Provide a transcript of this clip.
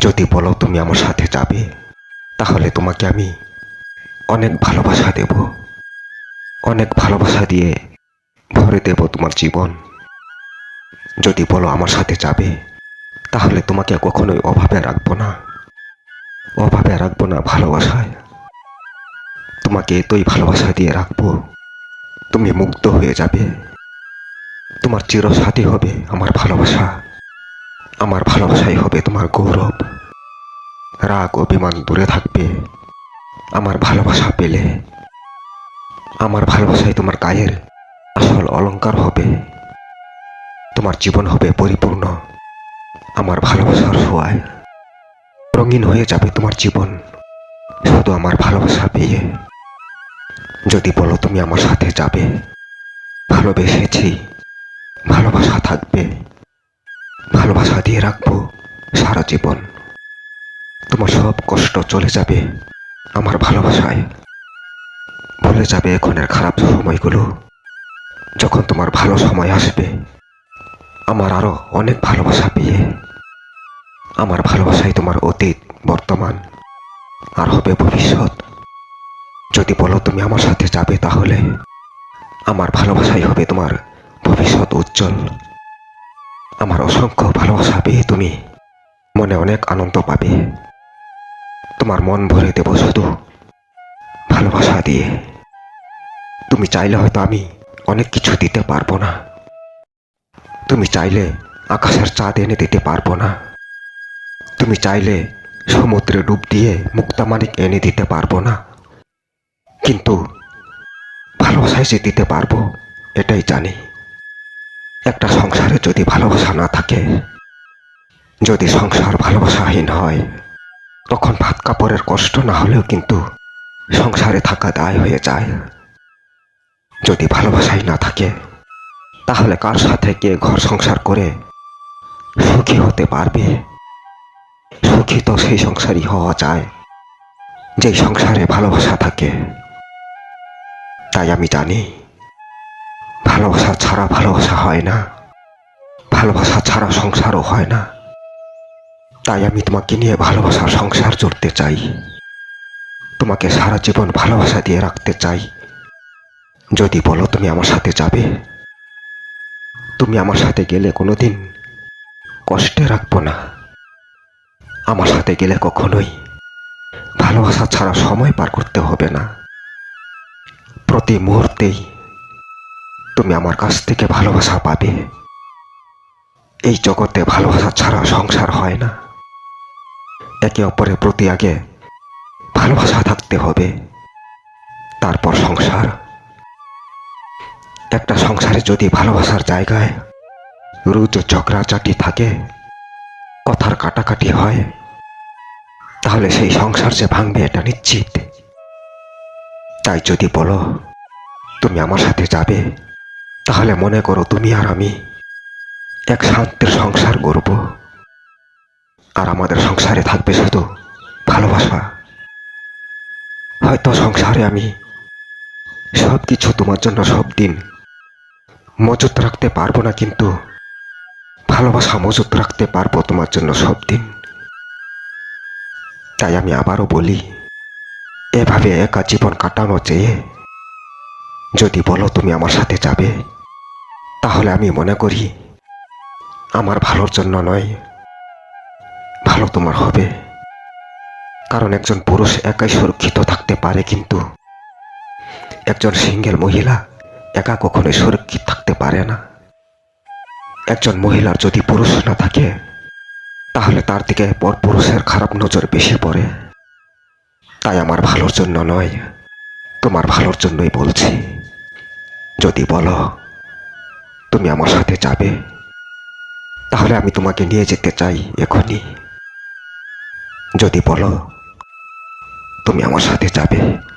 যদি বলো তুমি আমার সাথে যাবে, তাহলে তোমাকে আমি অনেক ভালোবাসা দেব। অনেক ভালোবাসা দিয়ে ভরে দেব তোমার জীবন। যদি বলো আমার সাথে যাবে, তাহলে তোমাকে কখনোই অভাবে রাখব না। অভাবে রাখব না ভালোবাসায়। তোমাকে এতই ভালোবাসা দিয়ে রাখব, তুমি মুগ্ধ হয়ে যাবে। তোমার চিরসাথী হবে আমার ভালোবাসা। আমার ভালোবাসাই হবে তোমার গৌরব। রাগ অভিমান দূরে থাকবে। আমার ভালোবাসা পেলে। আমার ভালোবাসাই তোমার গায়ের আসল অলংকার হবে। তোমার জীবন হবে পরিপূর্ণ। আমার ভালোবাসার ছোঁয়ায় রঙিন হয়ে যাবে তোমার জীবন। শুধু আমার ভালোবাসা পেয়ে। যদি বলো তুমি আমার সাথে যাবে। ভালোবেসেছি। ভালোবাসা থাকবে। দিয়ে রাখব সারা জীবন। তোমার সব কষ্ট চলে যাবে আমার ভালোবাসায়। ভুলে যাবে এখনের খারাপ সময়গুলো। যখন তোমার ভালো সময় আসবে, আমার আরও অনেক ভালোবাসা পেয়ে। আমার ভালোবাসাই তোমার অতীত, বর্তমান। আর হবে ভবিষ্যৎ। যদি বলো তুমি আমার সাথে যাবে তাহলে, আমার ভালোবাসাই হবে তোমার ভবিষ্যৎ উজ্জ্বল। আমার অসংখ্য ভালোবাসা পেয়ে তুমি মনে অনেক আনন্দ পাবে। তোমার মন ভরে দেব শুধু ভালোবাসা দিয়ে। তুমি চাইলে হয়তো আমি অনেক কিছু দিতে পারব না। তুমি চাইলে আকাশের চাঁদ এনে দিতে পারব না। তুমি চাইলে সমুদ্রে ডুব দিয়ে মুক্তামানিক এনে দিতে পারব না। কিন্তু ভালোবাসায় যে দিতে পারব, এটাই জানি। একটা সংসারে যদি ভালোবাসা না থাকে, যদি সংসার ভালোবাসাহীন হয়, তখন ভাত কাপড়ের কষ্ট না হলেও কিন্তু সংসারে থাকা দায় হয়ে যায়। যদি ভালোবাসাই না থাকে, তাহলে কার সাথে কে ঘর সংসার করে সুখী হতে পারবে? সুখী তো সেই সংসারই হওয়া যায়, যেই সংসারে ভালোবাসা থাকে। তাই আমি জানি ভালোবাসা ছাড়া ভালোবাসা হয় না। ভালোবাসা ছাড়া সংসারও হয় না। তাই আমি তোমাকে নিয়ে ভালোবাসার সংসার জুড়তে চাই। তোমাকে সারা জীবন ভালোবাসা দিয়ে রাখতে চাই। যদি বলো তুমি আমার সাথে যাবে, তুমি আমার সাথে গেলে কোনোদিন কষ্টে রাখব না। আমার সাথে গেলে কখনোই ভালোবাসা ছাড়া সময় পার করতে হবে না। প্রতি মুহূর্তেই তুমি আমার কাছ থেকে ভালোবাসা পাবে। এই জগতে ভালোবাসা ছাড়া সংসার হয় না। একে অপরের প্রতি আগে ভালোবাসা থাকতে হবে। তারপর সংসার। একটা সংসারে যদি ভালোবাসার জায়গায় রুজ ঝগড়াঝাটি থাকে, কথার কাটাকাটি হয়, তাহলে সেই সংসার যে ভাঙবে এটা নিশ্চিত। তাই যদি বলো, তুমি আমার সাথে যাবে তাহলে মনে করো তুমি আর আমি এক শান্তির সংসার গড়ব। আর আমাদের সংসারে থাকবে শুধু ভালোবাসা। হয়তো সংসারে আমি সব কিছু তোমার জন্য সব দিন মজুত রাখতে পারব না, কিন্তু ভালোবাসা মজুত রাখতে পারব তোমার জন্য সব দিন। তাই আমি আবারও বলি, এভাবে একা জীবন কাটানো চেয়ে যদি বলো তুমি আমার সাথে যাবে তাহলে আমি মনে করি আমার ভালোর জন্য নয়, ভালো তোমার হবে। কারণ একজন পুরুষ একাই সুরক্ষিত থাকতে পারে, কিন্তু একজন সিঙ্গেল মহিলা একা কখনোই সুরক্ষিত থাকতে পারে না। একজন মহিলার যদি পুরুষ না থাকে, তাহলে তার দিকে পর পুরুষের খারাপ নজর বেশি পড়ে। তাই আমার ভালোর জন্য নয়, তোমার ভালোর জন্যই বলছি। যদি বলো। তুমি আমার সাথে যাবে। তাহলে আমি তোমাকে নিয়ে যেতে চাই এখনই। যদি বলো, তুমি আমার সাথে যাবে।